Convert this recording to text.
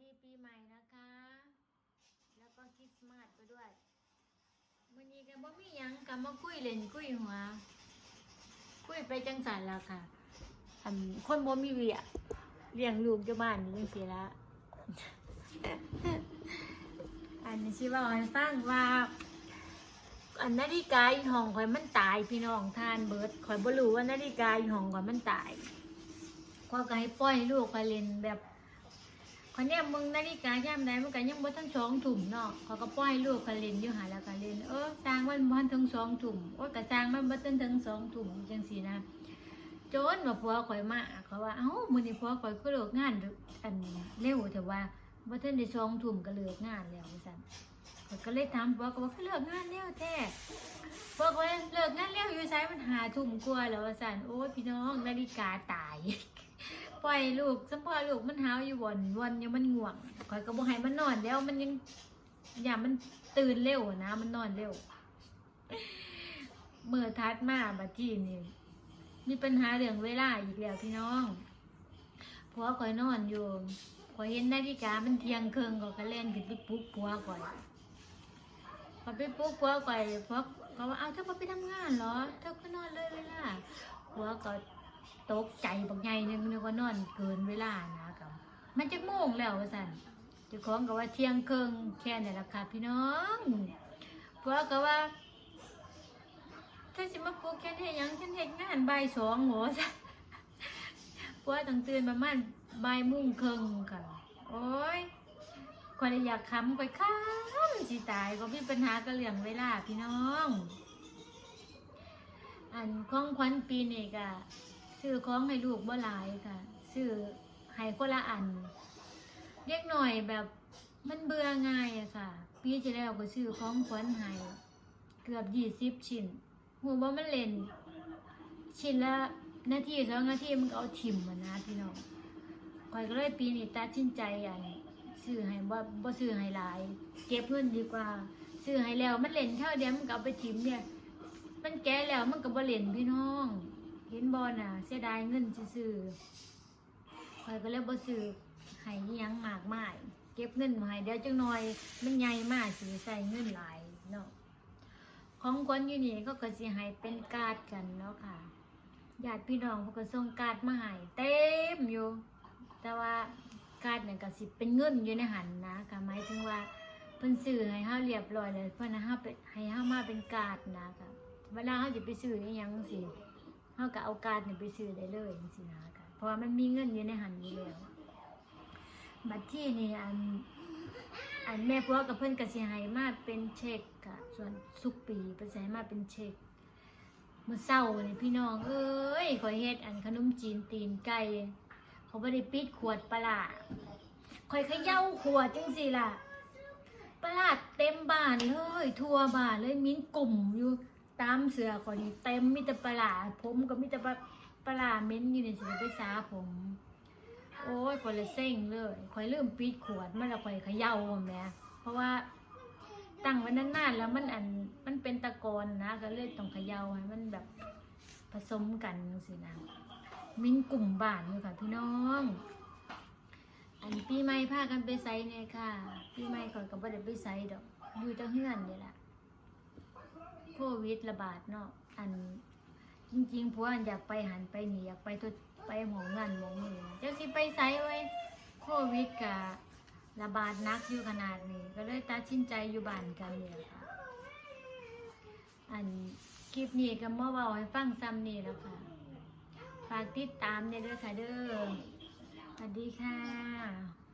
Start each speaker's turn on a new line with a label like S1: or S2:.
S1: ดีปีใหม่นะคะ แล้วก็คริสต์มาสไปด้วยวันนี้ก็บ่มีหยังกลับมาคุยเล่นคุยหัว คุยไปจังสันแล้วค่ะอันคนบ่มีเวียเลี้ยงลูกอยู่บ้านนี่จังซี่ละอันนี้สิเว่าให้ฟังว่า อันนาฬิกาอีห้องข่อยมันตายพี่น้องทานเบิดข่อยบ่รู้ว่านาฬิกาอีห้องข่อยมันตายก็ก็ให้ปล่อยให้ลูกข่อยเล่นแบบ ข่อยเนี่ยมึงนาฬิกายามใดมันก็ยังบ่ทั้งสองทุ่มเนาะเข่อยก็ปล่อยลูกข่อยเล่นอยู่หาแล้วก็เล่นเออสร้างมันบ่ทันถึงสองทุ่มโอ้ก็สร้างมันบ่ทันถึงสองทุ่มจังซี่นะจนว่าผัวข่อยมาเขาว่าเอ้ามื้อนี้ผัวข่อยคือเลิกงานอันเร็วแต่ว่าบ่ทันได้สองทุ่มก็เลิกงานแล้วว่าซั่นข้อยก็เลยถามผัวก็ว่าคือเลิกงานแล้วแท้ผัวก็ว่าเลิกงานแล้วอยู่ไสมันหาทุ่มกว่าแล้วว่าซั่นโอ้ยพี่น้องนาฬิกาตาย ปล่อยลูกสัมพอลูกมันหาวอยู่วนวนยังมันง่วงข่อยก็บ่ให้มันนอนแล้วมันยังอย่ามันตื่นเร็วนะ มันนอนเร็วเมื่อทัดมาบัดทีนี่มีปัญหาเรื่องเวลาอีกแล้วพี่น้องผัวข่อยนอนอยู่ข่อยเห็นนาฬิกามันเที่ยงเครึ่งก็กระเล่นขึ้นไปปลุกผัวก่อนพอไปปลุ๊กผัวก่อยผัวก็ว่าเอาเธอไปทำงานเหรอเธอก็นอนเลยเวลาผัวก็ ตกใจบักใหญ่นึงนึกว่านอนเกินเวลานะกับมันจะโมงแล้วว่าซั่นเจ้าของก็ว่าเที่ยงครึ่งแค่นี้ละค่ะพี่น้องผัวก็ว่าเธอสิมาปลุกแค่เฮ็ดยังฉันเฮ็ดงานบ่ายสองโหซั่นผัวต้องตื่นประมาณบ่ายโมงครึ่งค่ะโอ้ยคนอยากค้ำไปค้ำสิตายก็มีปัญหากับเรื่องเวลาพี่น้อง อันของขวัญปีนี้ก็ ซื้อของให้ลูกบ่หลายค่ะซื้อให้คนละอันเล็กหน่อยแบบมันเบื่อง่ายอะค่ะปีที่แล้วก็ซื้อของขวัญให้เกือบยี่สิบชิ้นหูว่ามันเล่น ชิ้นละนาทีสองนาทีมันก็เอาถิ่มมานะพี่น้องข่อยก็เลยปีนี้ตัดสินใจอันซื้อให้บ่บ่ซื้อให้หลาย เก็บเงินดีกว่าซื้อให้แล้วมันเล่นเท่าเดียวมันก็เอาไปทิ้มเนี่ย มันแก่แล้วมันก็บ่เล่นพี่น้อง เห็นบ่น่ะ เสียดายเงินซื่อๆข้อยก็เลยบ่ซื้อให้อิหยังมากมายเก็บเงินมาให้เดี๋ยวจังหน่อยมันใหญ่มากสิใส่เงินหลายเนาะของขวัญอยู่นี่ก็ก็สิให้เป็นการ์ดกันเนาะค่ะญาติพี่น้องเพิ่นก็ส่งการ์ดมาให้เต็มอยู่ แต่ว่าการ์ดเนี่ยก็สิเป็นเงินอยู่ในหันนะก็หมายถึงว่าเพิ่นซื้อให้เฮาเรียบร้อยเลยเพิ่นให้เฮาเป็นให้เฮามาเป็นการ์ดนะค่ะเวลาเฮาสิไปซื้ออีหยังสิ เฮาก็เอาการ์ดนี่ไปซื้อได้เลยจังซี่นะค่ะเพราะว่ามันมีเงินอยู่ในหันอยู่แล้วบัดที่นี่อันอันแม่พัวกับเพิ่อนก็สิให้มาเป็นเช็คค่ะ ส่วนสุกปีเพิ่นสิให้มาเป็นเช็คมือเช้านี่พี่น้อง เอ้ยขอยเฮ็ดอันขนมจีนตีนไก่เขาไม่ได้ปิดขวดปลาคอยเขย่าขวดจังสิล่ะปลาเต็มบ้านเลย ทั่วบ้านเลยมิ้นกลุ่มอยู่ ตามเสือคนนี้เต็มมีแต่ปลาร้าผมก็มีแต่ปลาปลาเม้นอยู่ในสิไปสาผม โอ้ยคนละเซ็งเลยคอยลืมปิดขวดมันละคอยเขย่าแม่เพราะว่าตั้งไว้นานๆแล้วมันอันมันเป็นตะกอนนะ ก็เลยต้องเขย่าให้มันแบบผสมกันสินะมิ้นกลุ่มบ้านอยู่ค่ะพี่น้อง อันปีใหม่พากันไปไซเนี่ยค่ะปีใหม่ก่อนก็บ่ได้ไปไซดอกอยู่แตะเฮือนนี่แหละ โควิดระบาดเนาะอันจริงๆผัวอันอยากไปหันไปหนีอยากไปตัวไปหมองงานหมองนี่เจ้าสิไปไซไว้โควิดกะระบาดหนักอยู่ขนาดนี้ ก็เลยตัดสินใจอยู่บ้านกันเนี่แหละค่ะอันคลิปนี้ก็มาเว้าให้ฟังซ้ำนี่แล้วค่ะ ฝากติดตามเด้อค่ะเด้อสวัสดีค่ะ